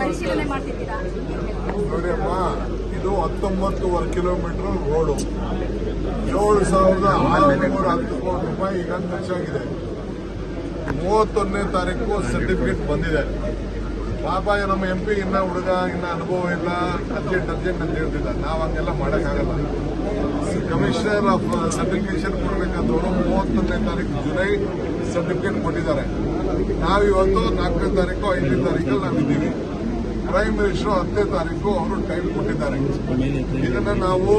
ಪರಿಶೀಲನೆ ಮಾಡ್ತಿದ್ದೀರಾ? ನೋಡಿ ಅಮ್ಮ ಇದು ಹತ್ತೊಂಬತ್ತುವರೆ ಕಿಲೋಮೀಟರ್ ರೋಡು. ಏಳು ಸಾವಿರದ ಆರುನೂರ ಹತ್ತು ಕೋಟಿ ರೂಪಾಯಿ ಈಗ ಖರ್ಚಾಗಿದೆ. ಮೂವತ್ತೊಂದನೇ ತಾರೀಕು ಸರ್ಟಿಫಿಕೇಟ್ ಬಂದಿದೆ. ಪಾಪ ನಮ್ಮ ಎಂ ಪಿ ಇನ್ನ ಹುಡುಗ, ಇನ್ನ ಅನುಭವ ಇಲ್ಲ ಅರ್ಜೆಂಟ್ ಅರ್ಜೆಂಟ್ ಅಂತ ಹೇಳ್ತಿದ್ದ ನಾವು ಹಂಗೆಲ್ಲ ಮಾಡೋಕ್ಕಾಗಲ್ಲ. ಕಮಿಷನರ್ ಆಫ್ ಸರ್ಟಿಫಿಕೇಶನ್ ಕೊಡಬೇಕಾದವರು ಮೂವತ್ತೊಂದನೇ ತಾರೀಕು ಜುಲೈ ಸರ್ಟಿಫಿಕೇಟ್ ಕೊಟ್ಟಿದ್ದಾರೆ. ನಾವಿವತ್ತು ನಾಲ್ಕನೇ ತಾರೀಕು ಐದನೇ ತಾರೀಕಲ್ಲಿ ನಾವಿದ್ದೀವಿ. ಪ್ರೈಮ್ ಮಿನಿಸ್ಟರ್ ಹತ್ತನೇ ತಾರೀಕು ಅವರು ಟೈಮ್ ಕೊಟ್ಟಿದ್ದಾರೆ. ಇದನ್ನ ನಾವು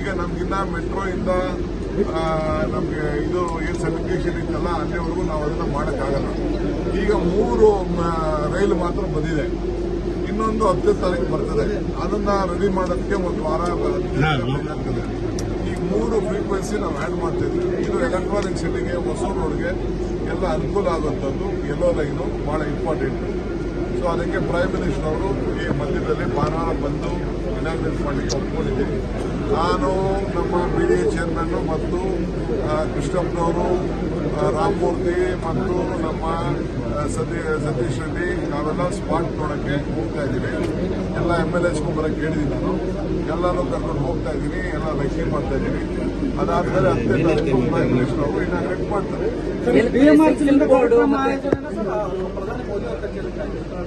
ಈಗ ನಮ್ಗಿನ್ನ ಮೆಟ್ರೋ ಇಂದ ನಮಗೆ ಇದು ಏನ್ ಸರ್ಟಿಫಿಕೇಶನ್ ಇತ್ತಲ್ಲ ಅಲ್ಲಿವರೆಗೂ ನಾವು ಅದನ್ನ ಮಾಡೋಕ್ಕಾಗಲ್ಲ. ಈಗ ಮೂರು ರೈಲು ಮಾತ್ರ ಬಂದಿದೆ. ಇನ್ನೊಂದು ಹತ್ತನೇ ತಾರೀಕು ಬರ್ತದೆ. ಅದನ್ನ ರೆಡಿ ಮಾಡೋದಕ್ಕೆ ಒಂದು ವಾರ ಆಗ್ತದೆ. ಮೂರು ಫ್ರೀಕ್ವೆನ್ಸಿ ನಾವು ಆ್ಯಡ್ ಮಾಡ್ತಾ ಇದ್ವಿ ಇದು ಎಲೆಕ್ಟ್ರಾನಿಕ್ ಸಿಟಿಗೆ ಹೊಸ ರೋಡ್ಗೆ ಎಲ್ಲ ಅನುಕೂಲ ಆಗುವಂಥದ್ದು ಎಲ್ಲೋ ಲೈನು ಭಾಳ ಇಂಪಾರ್ಟೆಂಟ್ ಸೊ ಅದಕ್ಕೆ ಪ್ರೈಮ್ ಮಿನಿಸ್ಟರ್ ಅವರು ಈ ಮಧ್ಯದಲ್ಲಿ ಭಾನುವಾರ ಬಂದು ಇನಾಗ್ರೇಟ್ ಮಾಡಲಿಕ್ಕೆ ಒಪ್ಕೊಂಡಿದ್ದೀವಿ ನಾನು ನಮ್ಮ ಬಿ ಡಿ ಎ ಚೇರ್ಮನ್ನು ಮತ್ತು ಕೃಷ್ಣಪ್ಪನವರು ರಾಮಮೂರ್ತಿ ಮತ್ತು ನಮ್ಮ ಸತಿ ಸತೀ ಸತೀಶ್ ರೆಡ್ಡಿ ನಾವೆಲ್ಲ ಸ್ಪಾಟ್ ನೋಡೋಕ್ಕೆ ಹೋಗ್ತಾ ಇದ್ದೀವಿ. ಎಲ್ಲ ಎಂ ಎಲ್ ಎಸ್ಗೂ ಬರೋಕ್ಕೆ ಹೇಳಿದ್ದೀನಿ ನಾನು. ಎಲ್ಲರೂ ಕರ್ಕೊಂಡು ಹೋಗ್ತಾ ಇದ್ದೀನಿ ಎಲ್ಲ ಲೆಕ್ಕ ಮಾಡ್ತಾ ಇದ್ದೀನಿ ಅದಾದ್ಮೇಲೆ ಹತ್ತನೇ ತಾರೀಕು ಪ್ರೈಮ್ ಮಿನಿಸ್ಟರ್ ಅವರು ಇನಾಗ್ರೇಟ್ ಮಾಡ್ತಾರೆ.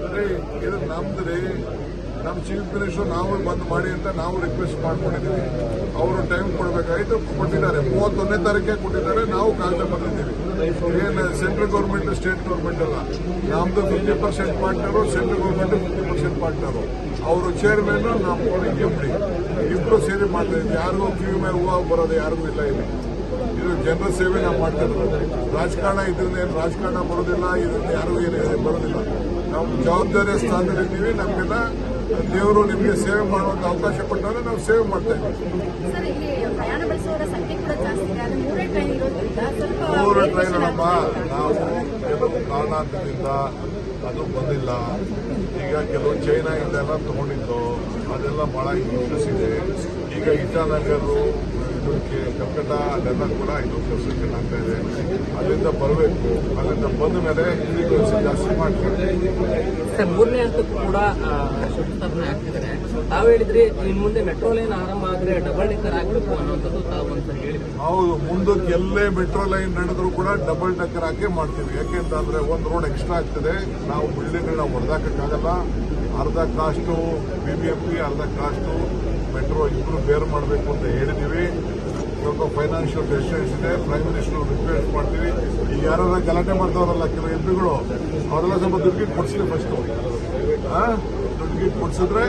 ಅದೇ ಇದು ನಮ್ದು ನಮ್ಮ ಚೀಫ್ ಮಿನಿಸ್ಟರ್ ನಾವು ಬಂದ್ ಮಾಡಿ ಅಂತ ನಾವು ರಿಕ್ವೆಸ್ಟ್ ಮಾಡ್ಕೊಂಡಿದ್ದೀವಿ. ಅವರು ಟೈಮ್ ಕೊಡಬೇಕಾಯ್ತು ಕೊಟ್ಟಿದ್ದಾರೆ. ಮೂವತ್ತೊಂದನೇ ತಾರೀಕೆ ಕೊಟ್ಟಿದ್ದಾರೆ. ನಾವು ಕಾಗದ ಬಂದಿದ್ದೀವಿ. ಏನು ಸೆಂಟ್ರಲ್ ಗೌರ್ಮೆಂಟ್ ಸ್ಟೇಟ್ ಗೌರ್ಮೆಂಟ್ ಅಲ್ಲ. ನಮ್ದು fifty percent partner central government fifty percent partner ಅವರು ಚೇರ್ಮನ್ ನಾವು ಎಂ ಡಿ ಇಬ್ಬರು ಸೇರಿ ಮಾಡ್ತಾ ಇದ್ದೀವಿ. ಯಾರಿಗೂ ಕಿವಿ ಮೇಲೆ ಹೂವು ಬರೋದು ಯಾರಿಗೂ ಇಲ್ಲ ಇಲ್ಲಿ. ಇದು ಜನರ ಸೇವೆ ನಾವು ಮಾಡ್ತಾ ಇರೋದು. ರಾಜಕಾರಣ ಇದರಿಂದ ಏನು ರಾಜಕಾರಣ ಬರೋದಿಲ್ಲ, ಇದರಿಂದ ಯಾರಿಗೂ ಏನು ಬರೋದಿಲ್ಲ. ನಾವು ಜವಾಬ್ದಾರಿಯ ಸ್ಥಾನದಲ್ಲಿದ್ದೀವಿ ನಮಗೆಲ್ಲ ದೇವರು ನಿಮಗೆ ಸೇವೆ ಮಾಡುವಂತ ಅವಕಾಶ ಕೊಟ್ಟಾಗ ನಾವು ಸೇವೆ ಮಾಡ್ತೇವೆ. ಇದ್ದೀವಿ ಮೂರು ವೇರಿಯೇಷನ್ ಟ್ರೈನ್ ಅಮ್ಮ ನಾವು ಕೆಲವು ಕಾರಣಾಂತರದಿಂದ ಅದು ಬಂದಿಲ್ಲ. ಈಗ ಕೆಲವು ಚೈನಾಯಿಂದ ಎಲ್ಲ ತಗೊಂಡಿದ್ದು ಅದೆಲ್ಲ ಬಹಳ ಇಶ್ಯೂಸ್ ಇದೆ. ಈಗ ಇಟಾನಗರು ಇದಕ್ಕೆ ಕಲ್ಕಟ್ಟ ಅಲ್ಲೆಲ್ಲ ಕೂಡ ಇದು ಕನ್ಸ್ಟ್ರಕ್ಷನ್ ಆಗ್ತಾ ಇದೆ. ಅಲ್ಲಿಂದ ಬರಬೇಕು. ಅಲ್ಲಿಂದ ಬಂದ ಮೇಲೆ ಫ್ರೀಕ್ವೆನ್ಸಿ ಜಾಸ್ತಿ ಮಾಡ್ತಾರೆ. ಸರ್ ಮೂರನೇ ಹಂತಕ್ಕೂ ಕೂಡ ಶಂಕುಸ್ಥಾಪನೆ ಆಗ್ತಿದ್ದಾರೆ ತಾವು ಹೇಳಿದ್ರಿ ಇನ್ನು ಮುಂದೆ ಮೆಟ್ರೋ ಲೈನ್ ಆರಂಭ ಆದ್ರೆ ಡಬಲ್ ಡೆಕ್ಕರ್ ಆಗಬೇಕು ಅನ್ನೋಂಥದ್ದು ತಾವು ಅಂತ ಹೇಳಿದ್ರಿ. ಹೌದು ಮುಂದಕ್ಕೆ ಎಲ್ಲೇ ಮೆಟ್ರೋ ಲೈನ್ ನಡೆದ್ರು ಕೂಡ ಡಬಲ್ ಡೆಕ್ಕರ್ ಹಾಕಿ ಮಾಡ್ತೀವಿ. ಯಾಕೆಂತಂದ್ರೆ ಒಂದು ರೋಡ್ ಎಕ್ಸ್ಟ್ರಾ ಆಗ್ತದೆ. ನಾವು ಬಿಲ್ಡಿಂಗ್ಗಳನ್ನ ಹೊಡೆದಾಕಕ್ಕಾಗಲ್ಲ ಅರ್ಧ cost B B M P ಅರ್ಧ ಕಾಸ್ಟು ಮೆಟ್ರೋ ಇಬ್ಬರು ಬೇರ್ ಮಾಡಬೇಕು ಅಂತ ಹೇಳಿದ್ದೀವಿ ಸ್ವಲ್ಪ ಫೈನಾನ್ಷಿಯಲ್ ಡೆಸಿಷನ್ಸ್ ಇದೆ. ಪ್ರೈಮ್ ಮಿನಿಸ್ಟರ್ ರಿಕ್ವೆಸ್ಟ್ ಮಾಡ್ತೀವಿ. ಈಗ ಯಾರು ಗಲಾಟೆ ಮಾಡ್ತಾವ್ರಲ್ಲ, ಕೆಲವು ಎಂ ಪಿಗಳು ಅವರೆಲ್ಲ ಸ್ವಲ್ಪ ದುಡ್ಡು ಕೊಡಿಸ್ಲಿ ಫಸ್ಟ್ ದುಡ್ಡು ಕೊಡ್ಸಿದ್ರೆ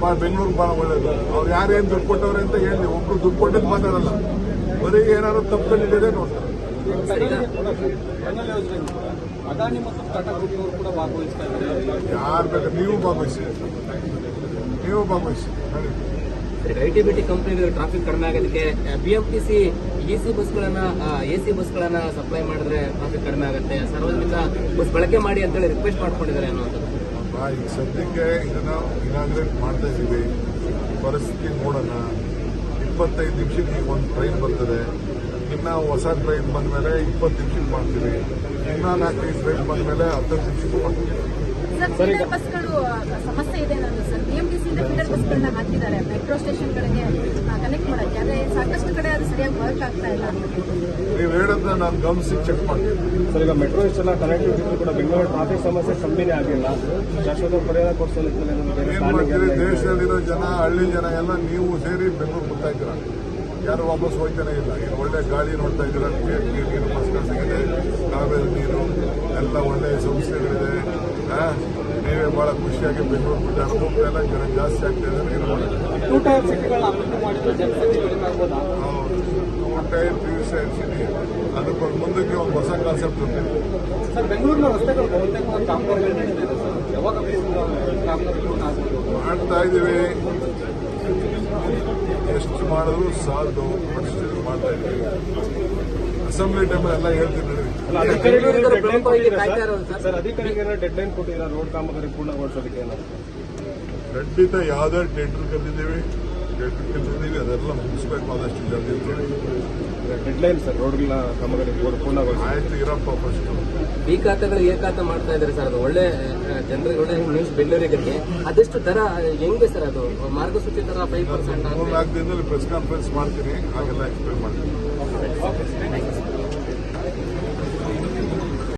ಬಾ- ಬೆಂಗಳೂರು ಬಹಳ ಒಳ್ಳೇದು. ಅವ್ರು ಯಾರೇನು ದುಡ್ಡು ಕೊಟ್ಟವ್ರೆ ಅಂತ ಹೇಳಿ, ಒಬ್ರು ದುಡ್ಡು ಕೊಟ್ಟಿದ್ದು ಮಾತಾಡಲ್ಲ. ಬರೀ ಏನಾದ್ರು ತಪ್ಪು ನಡೆದಿದೆ ನೋಡ್ತಾರೆ ಯಾರು ಬೇಕು, ನೀವು ಭಾಗವಹಿಸಿ. ನೀವು ಭಾಗವಹಿಸಿ. ಐ ಟಿ ಬಿ ಟಿ ಕಂಪ್ನಿಗಳು ಟ್ರಾಫಿಕ್ ಕಡಿಮೆ ಆಗೋದಕ್ಕೆ ಬಿಎಂಟಿಸಿ ಎ ಸಿ ಬಸ್ಗಳನ್ನ ಎ ಸಿ ಬಸ್ಗಳನ್ನ ಸಪ್ಲೈ ಮಾಡಿದ್ರೆ ಟ್ರಾಫಿಕ್ ಕಡಿಮೆ ಆಗುತ್ತೆ. ಸಾರ್ವಜನಿಕ ಬಸ್ ಬಳಕೆ ಮಾಡಿ ಅಂತೇಳಿ ರಿಕ್ವೆಸ್ಟ್ ಮಾಡ್ಕೊಂಡಿದ್ದಾರೆ ಅನ್ನೋದು ಈಗ ಸದ್ಯಕ್ಕೆ ಇದನ್ನ ಇನಾಗ್ರೇಟ್ ಮಾಡ್ತಾ ಇದ್ದೀವಿ. ಪರಿಸ್ಥಿತಿ ನೋಡೋಣ. ಇಪ್ಪತ್ತೈದು ನಿಮಿಷಕ್ಕೆ ಒಂದು ಟ್ರೈನ್ ಬರ್ತದೆ. ಇನ್ನ ಹೊಸ ಟ್ರೈನ್ ಬಂದ ಮೇಲೆ ಇಪ್ಪತ್ತು ನಿಮಿಷಕ್ಕೆ ಮಾಡ್ತೀವಿ. ಇನ್ನೂ ನಾಲ್ಕೈದು ಟ್ರೈನ್ ಬಂದ ಮೇಲೆ ಹತ್ತು ನಿಮಿಷಕ್ಕೂ ಮಾಡ್ತೀವಿ. ಫೀಡರ್ ಬಸ್ಗಳು ಸಮಸ್ಯೆ ಇದೆ ನಾನು ಸರ್. ಬಿಎಂಟಿಸಿ ಇಂದ ಫೀಡರ್ ಬಸ್ಗಳನ್ನ ಹಾಕಿದ್ದಾರೆ. ಮೆಟ್ರೋ ಸ್ಟೇಷನ್ಗಳಿಗೆ ಕನೆಕ್ಟ್ ಮಾಡೋಕ್ಕೆ. ಆದರೆ ಸಾಕಷ್ಟು ಕಡೆ ಅದು ಸರಿಯಾಗಿ ವರ್ಕ್ ಆಗ್ತಾ ಇಲ್ಲ. ನೀವು ಹೇಳೋದನ್ನ ನಾನು ಗಮನಿಸಿ ಚೆಕ್ ಮಾಡ್ತೀನಿ. ಸರ್ ಈಗ ಮೆಟ್ರೋ ಇಷ್ಟೆಲ್ಲ ಕನೆಕ್ಟಿವಿಟಿ ಕೂಡ ಬೆಂಗಳೂರು ಟ್ರಾಫಿಕ್ ಸಮಸ್ಯೆ ಕಮ್ಮಿನೇ ಆಗಿಲ್ಲ. ಶಾಶ್ವತ ಪರಿಹಾರ ಕೊಡಿಸೋ ನಿಟ್ಟಿನಲ್ಲಿ? ದೇಶದಲ್ಲಿರೋ ಜನ ಹಳ್ಳಿ ಜನ ಎಲ್ಲ ನೀವು ಸೇರಿ ಬೆಂಗಳೂರು ಬರ್ತಾ ಇದ್ದೀರಾ? ಯಾರು ವಾಪಸ್ ಹೋಗ್ತಾನೆ ಇಲ್ಲ. ಈಗ ಒಳ್ಳೆ ಗಾಳಿ ನೋಡ್ತಾ ಇದ್ದೀರಾ? ನೀರು ಬಸ್ಗಳು ಸಿಗಿದೆ ಕಾವೇರಿ ನೀರು ಎಲ್ಲ ಒಳ್ಳೆ ಸಂಸ್ಥೆಗಳಿದೆ. ಬಹಳ ಖುಷಿಯಾಗಿ ಬೆಂಗಳೂರು ಬಿಟ್ಟು ಅನುಭವ ಎಲ್ಲ ಜನ ಜಾಸ್ತಿ ಆಗ್ತಾ ಟೈರ್ ಸಿಟಿಗಳನ್ನ ಅಭಿವೃದ್ಧಿ ಮಾಡಿದ್ರೆ ಜನಸಂಖ್ಯೆ ಕಡಿಮೆ ಆಗ್ಬೋದಾ? ಹೌದು. ಊಟ ಪಿ ಯು ಸಿ ಸಿಟಿ ಅದಕ್ಕೊಂದು ಮುಂದಕ್ಕೆ ಒಂದು ಹೊಸ ಕಾನ್ಸೆಪ್ಟ್ ಆಗ್ಬೋದು? ಮಾಡ್ತಾ ಇದ್ದೀವಿ. ಎಷ್ಟು ಮಾಡಿದ್ರು ಸಾಲದು ಮಾಡ್ತಾ ಇದ್ದೀವಿ. ಅಸೆಂಬ್ಲಿ ಟೈಮ್ ಎಲ್ಲ ಖಂಡಿತ ಯಾವುದೇ ಟೆಂಡರ್ ಕರೆದಿದ್ದೀವಿ ಕಲ್ತಿದ್ದೀವಿ ಅದೆಲ್ಲ ಮುಗಿಸ್ಬೇಕು ಆದಷ್ಟು ಜಲ್ದಿ. ಡೆಡ್ಲೈನ್ ಸರ್ ರೋಡ್ಗಳ ಕಾಮಗಾರಿ ಪೂರ್ಣಗೊಳಿಸಿ ಆಯ್ತು ಇರಪ್ಪ ಫಸ್ಟ್ ಬಿ ಖಾತೆಗಳು ಎ ಖಾತೆ ಮಾಡ್ತಾ ಇದ್ದಾರೆ ಸರ್ ಅದು ಒಳ್ಳೆ ಜನರಿಗೆ ಒಳ್ಳೆ ನ್ಯೂಸ್ ಬೆಂಗಳೂರಿಗೆ ಅದೆಷ್ಟು ದರ ಹೆಂಗೆ ಸರ್ ಅದು? ಮಾರ್ಗಸೂಚಿ ತರ ಫೈವ್ ಪರ್ಸೆಂಟ್ ಮೂರು ನಾಲ್ಕು ದಿನದಲ್ಲಿ ಪ್ರೆಸ್ ಕಾನ್ಫರೆನ್ಸ್ ಮಾಡ್ತೀನಿ. ಹಾಗೆಲ್ಲ ಎಕ್ಸ್ಪ್ಲೇನ್ ಮಾಡ್ತೀನಿ.